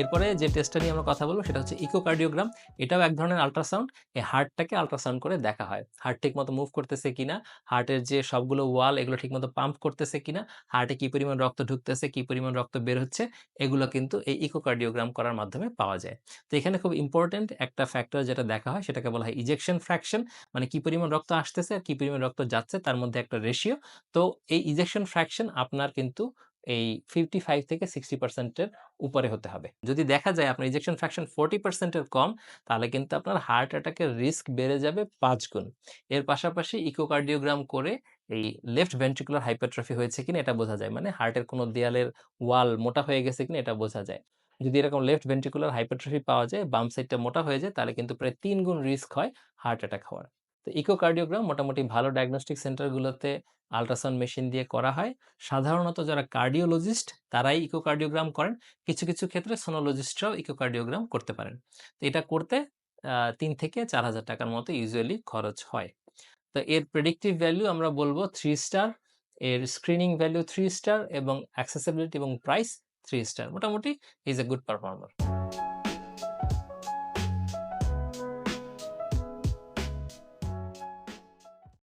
এরপরে যে টেস্টটা নিয়ে আমরা কথা বলব সেটা হচ্ছে ইকোকার্ডিওগ্রাম এটাও এক ধরনের আল্ট্রাসাউন্ড এই হার্টটাকে আল্ট্রাসাউন্ড করে দেখা হয়। হার্ট ঠিক মতো মুভ করতেছে কিনা? হার্টের যে সবগুলো ওয়াল এগুলো ঠিক মতো পাম্প করতেছে কিনা? হার্টে কি পরিমাণ রক্ত ঢুকতেছে? কি পরিমাণ রক্ত বের হচ্ছে? এগুলো কিন্তু এই ইকোকার্ডিওগ্রাম করার মাধ্যমে পাওয়া যায়। তো এখানে খুব ইম্পর্টেন্ট একটা ফ্যাক্টর যেটা দেখা হয়, সেটাকে বলা হয় ইজেকশন ফ্র্যাকশন মানে কি পরিমাণ রক্ত আসতেছে আর কি পরিমাণ রক্ত যাচ্ছে, তার মধ্যে একটা রেশিও তো এই ইজেকশন ফ্র্যাকশন আপনার কিন্তু এই ফিফটি ফাইভ থেকে সিক্সটি পার্সেন্টের উপরে হতে হবে। যদি দেখা যায় আপনার ইজেকশন ফ্র্যাকশন ফোর্টি পার্সেন্টের কম, তাহলে কিন্তু আপনার হার্ট অ্যাটাকের রিস্ক বেড়ে যাবে পাঁচ গুণ। এর পাশাপাশি ইকোকার্ডিওগ্রাম করে এই লেফট ভেন্ট্রিকুলার হাইপারট্রফি হয়েছে কিনা এটা বোঝা যায়। মানে হার্টের কোনো দেয়ালের ওয়াল মোটা হয়ে গেছে কিনা এটা বোঝা যায়। যদি এরকম লেফট ভেন্ট্রিকুলার হাইপারট্রফি পাওয়া যায়, বাম সাইডটা মোটা হয়ে যায়, তাহলে কিন্তু প্রায় তিন গুণ রিস্ক হয় হার্ট অ্যাটাক হওয়ার। তো ইকোকার্ডিওগ্রাম মোটামুটি ভালো ডায়াগনস্টিক সেন্টারগুলোতে আল্ট্রাসাউন্ড মেশিন দিয়ে করা হয়। সাধারণত যারা কার্ডিওলজিস্ট তারাই ইকোকার্ডিওগ্রাম করেন। কিছু কিছু ক্ষেত্রে সোনোলজিস্টরাও ইকোকার্ডিওগ্রাম করতে পারেন। তো এটা করতে তিন থেকে চার হাজার টাকার মতো ইউজুয়ালি খরচ হয়। তো এর প্রেডিক্টিভ ভ্যালু আমরা বলব থ্রি স্টার এর স্ক্রিনিং ভ্যালু থ্রি স্টার এবং অ্যাক্সেসিবিলিটি এবং প্রাইস থ্রি স্টার মোটামুটি ইজ এ গুড পারফর্মার